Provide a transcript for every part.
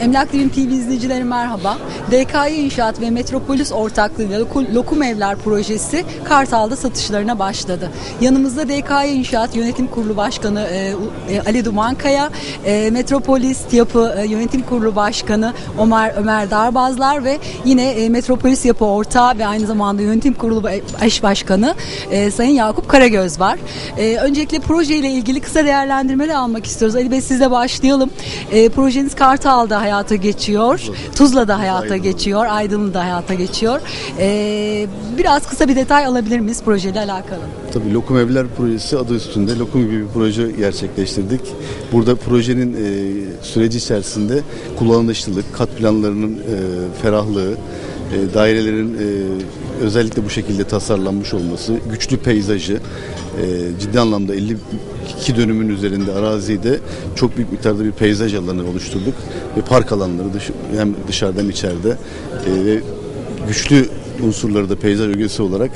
Emlak Dilim TV izleyicileri merhaba. DKY İnşaat ve Metropolis ortaklığıyla Loku- Lokum Evler projesi Kartal'da satışlarına başladı. Yanımızda DKY İnşaat Yönetim Kurulu Başkanı e, e, Ali Dumankaya, e, Metropolis Yapı e, Yönetim Kurulu Başkanı Ömer Ömer Darbazlar ve yine e, Metropolis Yapı Ortağı ve aynı zamanda Yönetim Kurulu Eş Başkanı e, Sayın Yakup Karagöz var. E, öncelikle projeyle ilgili kısa değerlendirmeler almak istiyoruz. Ali Bey sizle başlayalım. E, projeniz Kartal'da hayata geçiyor. Tuzla'da hayata geçiyor. Aydın'da hayata geçiyor. E, biraz kısa bir detay alabilir miyiz projeyle alakalı? Tabii Lokum Evler projesi adı üstünde Lokum gibi bir proje gerçekleştirdik. Burada projenin e, süreci içerisinde kullanışlılık, kat planlarının e, ferahlığı, e, dairelerin e, özellikle bu şekilde tasarlanmış olması, güçlü peyzajı, e, ciddi anlamda 52 dönümün üzerinde arazide çok büyük miktarda bir peyzaj alanı oluşturduk. Ve park alanları dış, hem dışarıdan içeride e, ve güçlü unsurları da peyzaj ögesi olarak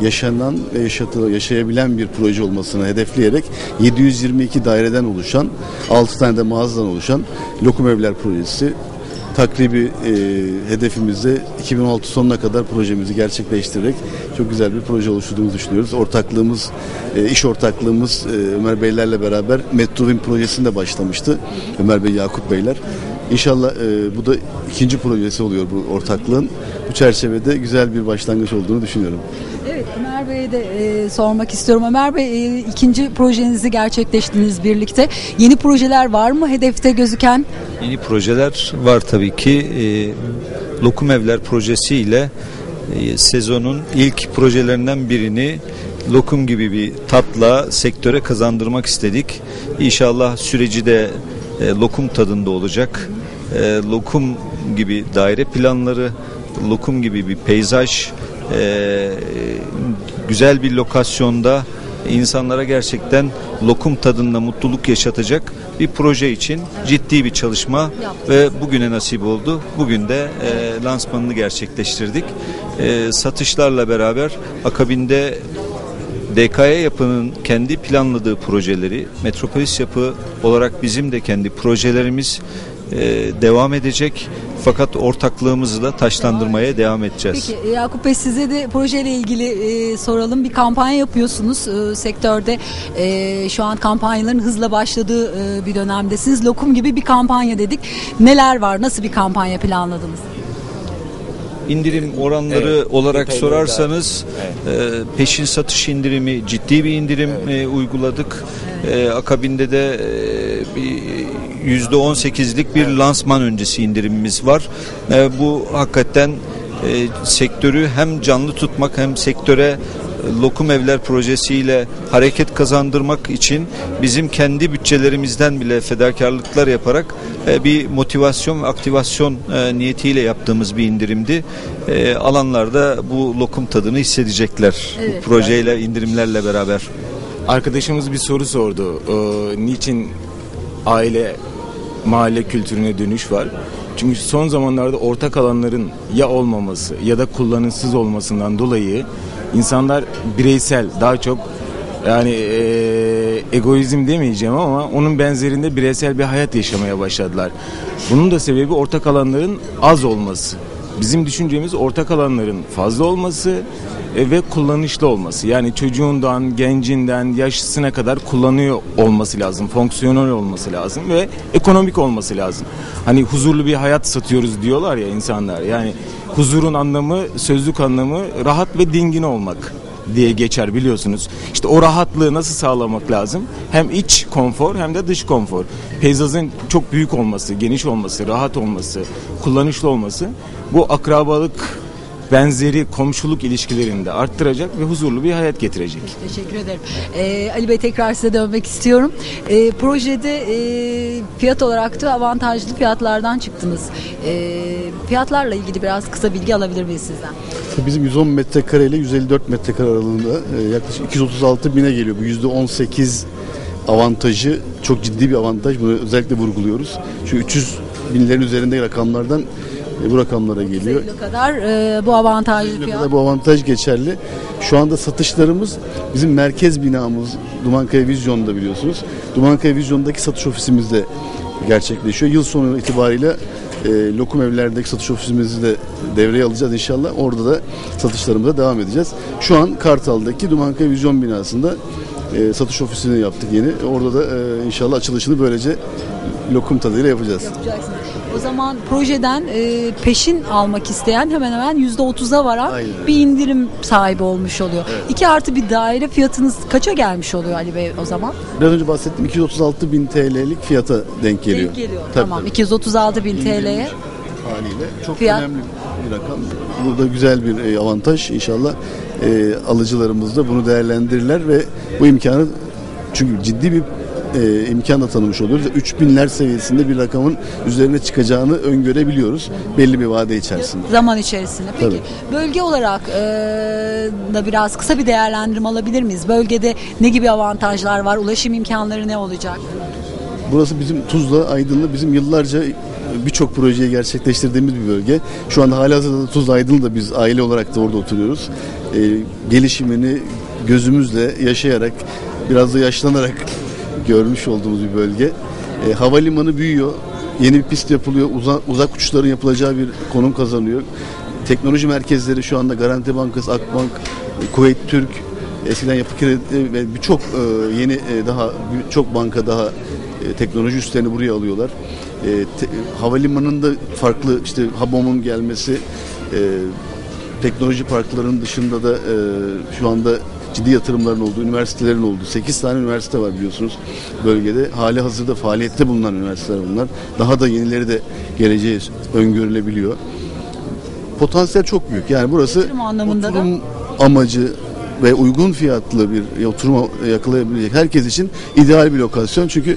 yaşanan ve yaşatı, yaşayabilen bir proje olmasını hedefleyerek 722 daireden oluşan 6 tane de mağazadan oluşan Lokum Evler projesi takribi e, hedefimizde 2016 sonuna kadar projemizi gerçekleştirerek çok güzel bir proje oluşturduğumuzu düşünüyoruz. Ortaklığımız, e, iş ortaklığımız e, Ömer Beylerle beraber Metruvin projesinde başlamıştı. Ömer Bey, Yakup Beyler. İnşallah e, bu da ikinci projesi oluyor bu ortaklığın. Bu çerçevede güzel bir başlangıç olduğunu düşünüyorum. Evet Ömer Bey'e de e, sormak istiyorum. Ömer Bey e, ikinci projenizi gerçekleştiniz birlikte. Yeni projeler var mı hedefte gözüken? Yeni projeler var tabii ki. E, Lokum Evler projesiyle e, sezonun ilk projelerinden birini lokum gibi bir tatla sektöre kazandırmak istedik. İnşallah süreci de e, lokum tadında olacak. E, lokum gibi daire planları, lokum gibi bir peyzaj, e, güzel bir lokasyonda insanlara gerçekten lokum tadında mutluluk yaşatacak bir proje için ciddi bir çalışma ve bugüne nasip oldu. Bugün de e, lansmanını gerçekleştirdik. E, satışlarla beraber akabinde DKY Yapı'nın kendi planladığı projeleri, Metropolis Yapı olarak bizim de kendi projelerimiz e, devam edecek. Fakat ortaklığımızı da taşlandırmaya devam edeceğiz. Peki Yakup Bey size de projeyle ilgili e, soralım. Bir kampanya yapıyorsunuz e, sektörde. E, şu an kampanyaların hızla başladığı e, bir dönemdesiniz. Lokum gibi bir kampanya dedik. Neler var? Nasıl bir kampanya planladınız? İndirim oranları olarak sorarsanız e, peşin satış indirimi ciddi bir indirim e, uyguladık. E, akabinde de e, bir yüzde on sekizlik bir lansman öncesi indirimimiz var. E, bu hakikaten e, sektörü hem canlı tutmak hem sektöre Lokum Evler projesiyle hareket kazandırmak için bizim kendi bütçelerimizden bile fedakarlıklar yaparak e, bir motivasyon ve aktivasyon e, niyetiyle yaptığımız bir indirimdi. E, Alanlarda bu lokum tadını hissedecekler Evet. bu projeyle indirimlerle beraber. Arkadaşımız bir soru sordu. Ee, niçin aile mahalle kültürüne dönüş var? Çünkü son zamanlarda ortak alanların ya olmaması ya da kullanışsız olmasından dolayı insanlar bireysel daha çok yani eee, egoizm demeyeceğim ama onun benzerinde bireysel bir hayat yaşamaya başladılar. Bunun da sebebi ortak alanların az olması. Bizim düşüncemiz ortak alanların fazla olması e, ve kullanışlı olması. Yani çocuğundan, gencinden, yaşlısına kadar kullanıyor olması lazım. Fonksiyonel olması lazım ve ekonomik olması lazım. Hani huzurlu bir hayat satıyoruz diyorlar ya insanlar. Yani huzurun anlamı, sözlük anlamı rahat ve dingin olmak diye geçer biliyorsunuz. İşte o rahatlığı nasıl sağlamak lazım? Hem iç konfor hem de dış konfor. Peyzajın çok büyük olması, geniş olması, rahat olması, kullanışlı olması bu akrabalık benzeri komşuluk ilişkilerini de arttıracak ve huzurlu bir hayat getirecek. Teşekkür ederim. Ee, Ali Bey tekrar size dönmek istiyorum. Ee, projede e, fiyat olarak da avantajlı fiyatlardan çıktınız. Ee, fiyatlarla ilgili biraz kısa bilgi alabilir miyiz sizden? Bizim 110 metrekare ile 154 metrekare aralığında e, yaklaşık 236 bine geliyor. Bu yüzde 18 avantajı çok ciddi bir avantaj. Bunu özellikle vurguluyoruz. Şu 300 binlerin üzerinde rakamlardan e, bu rakamlara geliyor. Ne kadar e, bu avantajlı fiyat? kadar bu avantaj geçerli. Şu anda satışlarımız bizim merkez binamız Dumankaya Vizyon'da biliyorsunuz. Dumankaya Vizyon'daki satış ofisimizde gerçekleşiyor. Yıl sonu itibariyle e, lokum evlerdeki satış ofisimizi de devreye alacağız inşallah. Orada da satışlarımıza devam edeceğiz. Şu an Kartal'daki Dumanka Vizyon binasında e, satış ofisini yaptık yeni. Orada da e, inşallah açılışını böylece lokum tadıyla yapacağız. Yapacaksınız. O zaman projeden e, peşin almak isteyen hemen hemen %30'a varan Aynen. bir indirim sahibi olmuş oluyor. 2 artı bir daire fiyatınız kaça gelmiş oluyor Ali Bey o zaman? Biraz önce bahsettim 236 bin TL'lik fiyata denk geliyor. Denk geliyor. Tabii, tamam. tabii. 236 bin TL'ye. haliyle çok Fiyat. önemli bir rakam. Burada güzel bir e, avantaj. İnşallah e, alıcılarımız da bunu değerlendirirler ve bu imkanı çünkü ciddi bir e, imkan da tanımış oluyoruz. 3000'ler seviyesinde bir rakamın üzerine çıkacağını öngörebiliyoruz belli bir vade içerisinde. Zaman içerisinde. Peki Tabii. bölge olarak e, da biraz kısa bir değerlendirme alabilir miyiz? Bölgede ne gibi avantajlar var? Ulaşım imkanları ne olacak? Burası bizim Tuzla, Aydın'la bizim yıllarca birçok projeyi gerçekleştirdiğimiz bir bölge. Şu anda halihazırda da Tuzla Aydın'da biz aile olarak da orada oturuyoruz. Ee, gelişimini gözümüzle yaşayarak, biraz da yaşlanarak görmüş olduğumuz bir bölge. Ee, havalimanı büyüyor, yeni bir pist yapılıyor, uza- uzak uçuşların yapılacağı bir konum kazanıyor. Teknoloji merkezleri şu anda Garanti Bankası, Akbank, Kuveyt Türk, Eskiden Yapı Kredi ve birçok e, yeni e, daha birçok banka daha e, teknoloji üstlerini buraya alıyorlar. E, te- havalimanında farklı işte Habom'un gelmesi, e, teknoloji parklarının dışında da e, şu anda ciddi yatırımların olduğu, üniversitelerin olduğu. 8 tane üniversite var biliyorsunuz bölgede. Hali hazırda faaliyette bulunan üniversiteler bunlar. Daha da yenileri de geleceği öngörülebiliyor. Potansiyel çok büyük. Yani burası anlamında da. oturum amacı ve uygun fiyatlı bir oturuma yakalayabilecek herkes için ideal bir lokasyon. Çünkü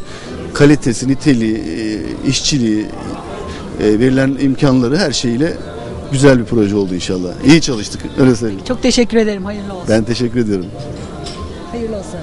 kalitesi, niteliği, e, işçiliği, e, verilen imkanları her şeyiyle güzel bir proje oldu inşallah. İyi çalıştık. Öyle söyleyeyim. Çok teşekkür ederim. Hayırlı olsun. Ben teşekkür ediyorum. Hayırlı olsun.